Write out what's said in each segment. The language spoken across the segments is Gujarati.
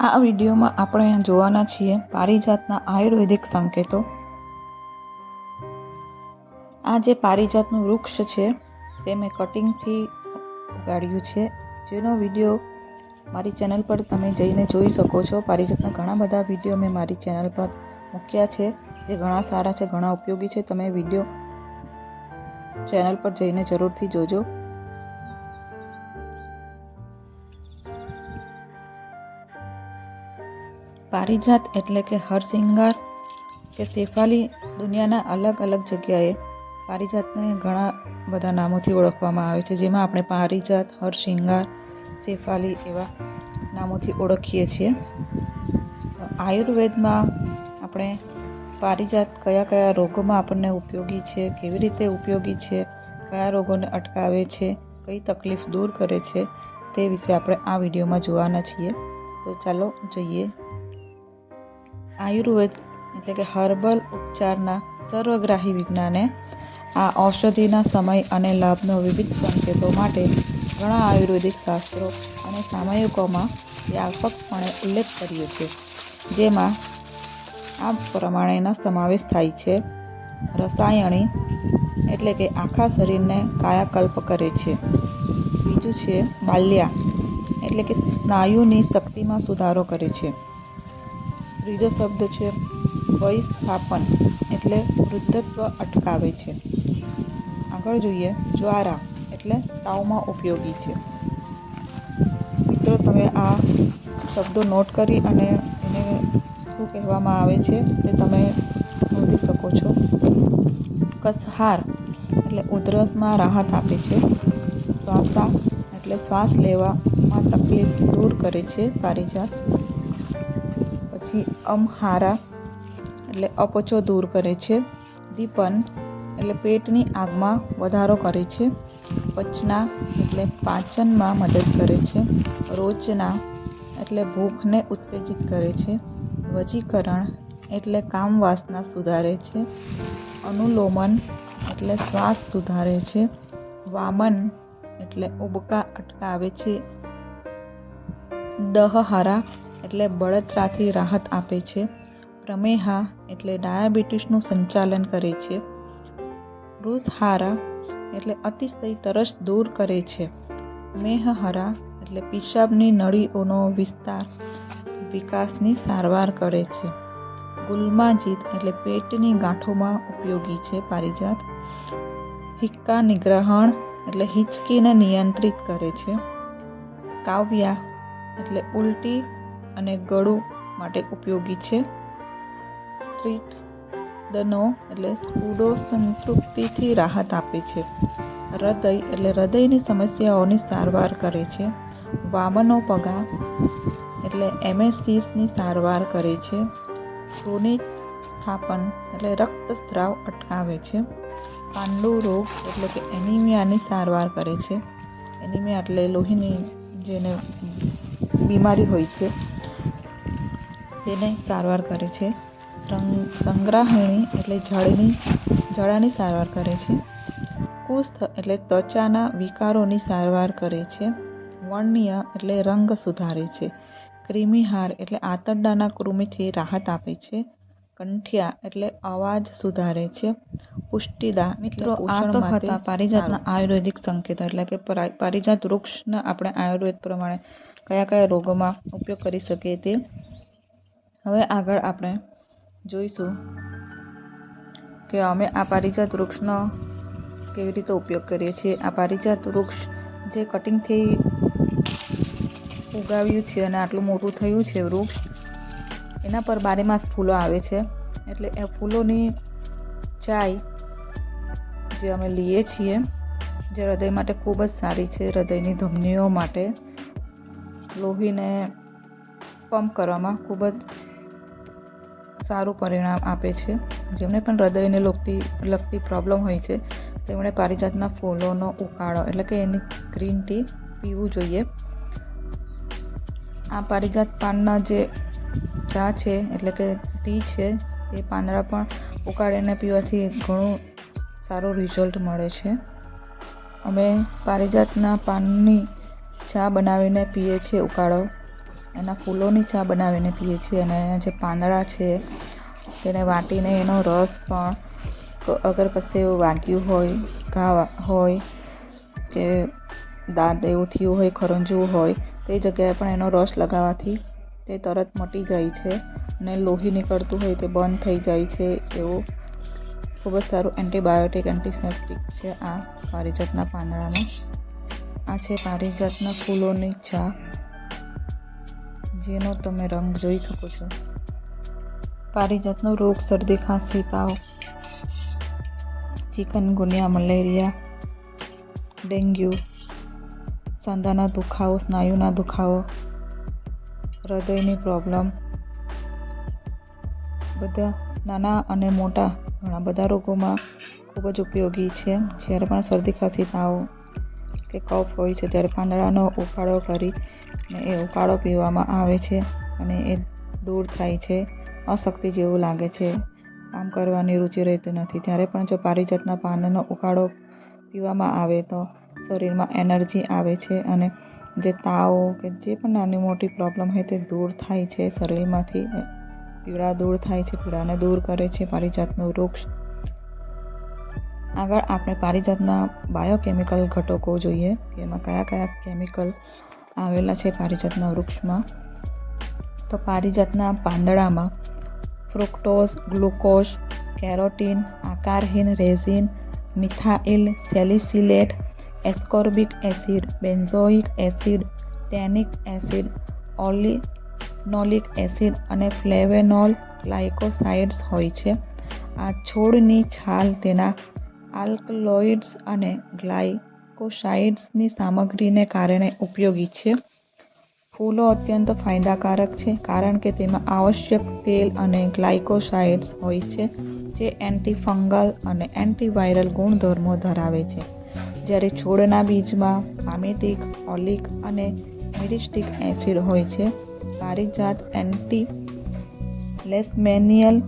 આ વિડીયોમાં આપણે જોવાના છીએ પારિજાતના આયુર્વેદિક સંકેતો. આ જે પારિજાતનું વૃક્ષ છે, તે મેં કટિંગથી ઉગાડ્યું છે. જેનો વીડિયો મારી ચેનલ પર તમે જઈને જોઈ શકો છો. પારિજાતના ઘણા બધા વીડિયો મેં મારી ચેનલ પર મૂક્યા છે, જે ઘણા સારા છે, ઘણા ઉપયોગી છે. તમે વીડિયો ચેનલ પર જઈને જરૂરથી જોજો. પારિજાત એટલે કે હરસિંગાર કે શેફાલી દુનિયાના અલગ અલગ જગ્યાએ પારિજાતને ઘણા બધા નામોથી ઓળખવામાં આવે છે, જેમાં આપણે પારિજાત, હરસિંગાર, શેફાલી એવા નામોથી ઓળખીએ છીએ. આયુર્વેદમાં આપણે પારિજાત કયા કયા રોગોમાં આપણને ઉપયોગી છે, કેવી રીતે ઉપયોગી છે, કયા રોગોને અટકાવે છે, કઈ તકલીફ દૂર કરે છે તે વિશે આપણે આ વિડીયોમાં જોવાના છીએ. તો ચાલો જોઈએ આયુર્વેદ એટલે કે હર્બલ ઉપચારના સર્વગ્રાહી વિજ્ઞાને આ ઔષધિના સમય અને લાભનો વિવિધ સંકેતો માટે ઘણા આયુર્વેદિક શાસ્ત્રો અને સામયિકોમાં વ્યાપકપણે ઉલ્લેખ કર્યો છે, જેમાં આ પ્રમાણેના સમાવેશ થાય છે. રસાયણી એટલે કે આખા શરીરને કાયાકલ્પ કરે છે. બીજું છે બાલ્યા એટલે કે સ્નાયુની શક્તિમાં સુધારો કરે છે. ત્રીજો શબ્દ છે વયસ્થાપન એટલે વૃદ્ધત્વ અટકાવે છે. આગળ જોઈએ જ્વારા, એટલે તાવમાં ઉપયોગી છે. મિત્રો, તમે આ શબ્દો નોટ કરી અને એને શું કહેવામાં આવે છે તે તમે નોંધી શકો છો. કસહાર, એટલે ઉધરસમાં રાહત આપે છે. શ્વાસા, એટલે શ્વાસ લેવામાં તકલીફ દૂર કરે છે, પારિજાત. પછી અમહારા, એટલે અપચો દૂર કરે છે. દીપન, એટલે પેટની આગમાં વધારો કરે છે. પચના, એટલે પાચનમાં મદદ કરે છે. રોચના એટલે ભૂખને ઉત્તેજિત કરે છે. વજીકરણ, એટલે કામ વાસના સુધારે છે. અનુલોમન, એટલે શ્વાસ સુધારે છે. વામન, એટલે ઉબકા અટકાવે છે. દહહારા એટલે બળતરાથી રાહત આપે છે. પ્રમેહા એટલે ડાયાબિટીસનું સંચાલન કરે છે. વૃષહારા એટલે અતિશય તરસ દૂર કરે છે. મેહહરા એટલે પિશાબની નળીઓનો વિસ્તાર વિકાસની સારવાર કરે છે. ગુલમાજીત એટલે પેટની ગાંઠોમાં ઉપયોગી છે પારિજાત. હિક્કા નિગ્રહણ એટલે હિચકીને નિયંત્રિત કરે છે. કાવ્યા એટલે ઉલટી અને ગળું માટે ઉપયોગી છે. ટ્રીટ દનો એટલે સ્પૂડો સંતૃપ્તિથી રાહત આપે છે. હૃદય એટલે હૃદયની સમસ્યાઓની સારવાર કરે છે. વામનો પગા એટલે એમેસિસની સારવાર કરે છે. ક્રોનિક સ્થાપન એટલે રક્તસ્રાવ અટકાવે છે. પાંડુ રોગ એટલે કે એનિમિયાની સારવાર કરે છે. એનિમિયા એટલે લોહીની જેને બીમારી હોય છે. તેને સારવાર કરે છે. સંગ્રાહિણી એટલે જળની જળાની સારવાર કરે છે. કુસ્થ એટલે ત્વચાના વિકારોની સારવાર કરે છે. વર્ણ્ય એટલે રંગ સુધારે છે. ક્રિમિહાર એટલે આંતરડાના કૃમિથી રાહત આપે છે. કંઠિયા એટલે અવાજ સુધારે છે. પુષ્ટિદા મિત્રો આ તો હતા. પારિજાતના આયુર્વેદિક સંકેતો એટલે કે પારિજાત વૃક્ષના આપણે આયુર્વેદ પ્રમાણે કયા કયા રોગોમાં ઉપયોગ કરી શકીએ તે હવે આગળ આપણે જોઈશું કે અમે આ પારિજાત વૃક્ષનો કેવી રીતે ઉપયોગ કરીએ છીએ. આ પારિજાત વૃક્ષ જે કટિંગથી ઉગાવ્યું છે અને આટલું મોટું થયું છે વૃક્ષ, એના પર બારેમાસ ફૂલો આવે છે. એટલે એ ફૂલોની ચાય જે અમે લઈએ છીએ, જે હૃદય માટે ખૂબ જ સારી છે, હૃદયની ધમનીઓ માટે લોહીને પંપ કરવામાં ખૂબ જ સારું પરિણામ આપે છે. જેમને પણ હૃદયને લગતી લગતી પ્રોબ્લેમ હોય છે, તેમણે પારિજાતના ફૂલોનો ઉકાળો, એટલે કે એની ગ્રીન ટી પીવું જોઈએ. આ પારિજાત પાનના જે ચા છે, એટલે કે ટી છે, એ પાંદડા પણ ઉકાળીને પીવાથી ઘણું સારું રિઝલ્ટ મળે છે. અમે પારિજાતના પાનની ચા બનાવીને પીએ છીએ ઉકાળો. એના ફૂલોની ચા બનાવીને પીએ છીએ અને એના જે પાંદડા છે, તેને વાટીને એનો રસ પણ અગર કશે વાગ્યું હોય, ઘા, હોય કે દાંત એવું થયું હોય, ખરંજવું હોય, તે જગ્યાએ પણ એનો રસ લગાવવાથી તે તરત મટી જાય છે અને લોહી નીકળતું હોય તે બંધ થઈ જાય છે. એવું ખૂબ જ સારું એન્ટીબાયોટિક, એન્ટીસેપ્ટિક છે આ પારિજાતના પાંદડામાં આ છે પારિજાતના ફૂલોની ચા જેનો તમે રંગ જોઈ શકો છો. પારિજાતનો રોગ, શરદી, ખાંસી, તાવ ચિકનગુનિયા મલેરિયા, ડેન્ગ્યુ, સાંધાના દુખાવો, સ્નાયુના દુખાવો, હૃદયની પ્રોબ્લેમ, બધા નાના અને મોટા, ઘણા બધા રોગોમાં ખૂબ જ ઉપયોગી છે. જ્યારે પણ શરદી, ખાંસી, તાવ કે કફ હોય છે, ત્યારે પાંદડાનો ઉકાળો કરી અને એ ઉકાળો પીવામાં આવે છે અને એ દૂર થાય છે, અશક્તિ જેવું લાગે છે. કામ કરવાની રુચિ રહેતી નથી. ત્યારે પણ જો પારિજાતના પાનનો ઉકાળો પીવામાં આવે તો શરીરમાં એનર્જી આવે છે અને જે તાવ કે જે પણ નાની મોટી પ્રોબ્લેમ હોય તે દૂર થાય છે શરીરમાંથી. પીડા દૂર થાય છે, પીડાને દૂર કરે છે, પારિજાતનું વૃક્ષ આગળ આપણે પારિજાતના બાયોકેમિકલ ઘટકો જોઈએ કે એમાં કયા કયા કેમિકલ આવેલા છે પારિજાતના વૃક્ષમાં. તો પારિજાતના પાંદડામાં fructose, glucose, carotene, આકારહીન resin, methyl, salicylate, ascorbic acid, benzoic acid, tannic acid, oleanolic acid અને ફ્લેવેનોલ ગ્લાયકોસાઇડ્સ હોય છે. આ છોડની છાલ તેના આલ્કલોઇડ્સ અને ગ્લાયકોસાઇડ્સની સામગ્રીને કારણે ઉપયોગી છે. ફૂલો અત્યંત ફાયદાકારક છે, કારણ કે તેમાં આવશ્યક તેલ અને ગ્લાયકોસાઇડ્સ હોય છે, જે એન્ટીફંગલ અને એન્ટીવાયરલ ગુણધર્મો ધરાવે છે. જ્યારે છોડના બીજમાં પામેટિક, ઓલિક અને મિરિસ્ટિક એસિડ હોય છે પારિજાત એન્ટી લેસ્મેનિયલ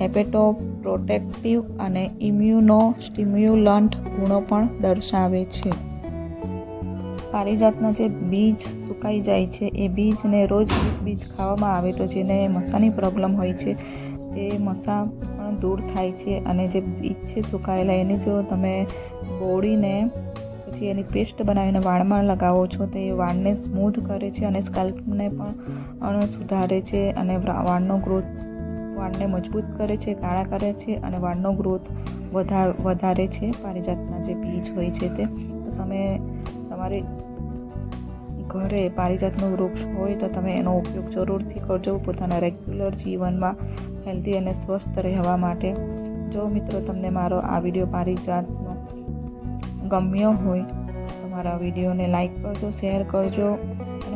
હેપેટો પ્રોટેક્ટિવ અને ઇમ્યુનો સ્ટિમ્યુલન્ટ ગુણો પણ દર્શાવે છે. પારિજાતના જે બીજ સુકાઈ જાય છે, એ બીજને રોજ એક બીજ ખાવામાં આવે તો જેને મસાની પ્રોબ્લેમ હોય છે, તે મસા પણ દૂર થાય છે અને જે બીજ છે સુકાયેલા, એને જો તમે બોળીને પછી એની પેસ્ટ બનાવીને વાળમાં લગાવો છો, તો એ વાળને સ્મૂધ કરે છે અને સ્કાલ્પને પણ સુધારે છે અને વાળનો ગ્રોથ વાળને મજબૂત કરે છે, કાળા કરે છે અને વાળનો ગ્રોથ વધા, વધારે છે. પારિજાતના જે બીજ હોય છે તે. તો તમે તમારે ઘરે પારિજાતનું વૃક્ષ હોય તો તમે એનો ઉપયોગ જરૂરથી કરજો. પોતાના રેગ્યુલર જીવનમાં હેલ્ધી અને સ્વસ્થ રહેવા માટે. જો મિત્રો તમને મારો આ વીડિયો પારિજાતનો ગમ્યો હોય તો મારા વિડીયોને લાઈક કરજો, શેર કરજો.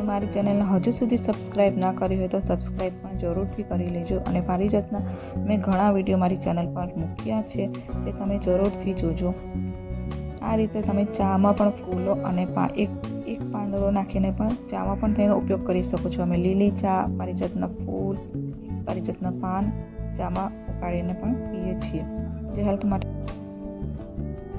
મારી ચેનલને હજુ સુધી સબસ્ક્રાઈબ ના કરી હોય તો સબસ્ક્રાઈબ પણ જરૂરથી કરી લેજો. અને પારિજાતના મેં ઘણા વીડિયો મારી ચેનલ પર મૂક્યા છે તે તમે જરૂરથી જોજો. આ રીતે તમે ચામાં પણ ફૂલો અને એક એક પાંદડો નાખીને પણ ચામાં પણ તેનો ઉપયોગ કરી શકો છો. અમે લીલી ચા પારિજાતના ફૂલ પારિજાતના પાન ચામાં ઉકાળીને પણ પીએ છીએ. જે હેલ્થ માટે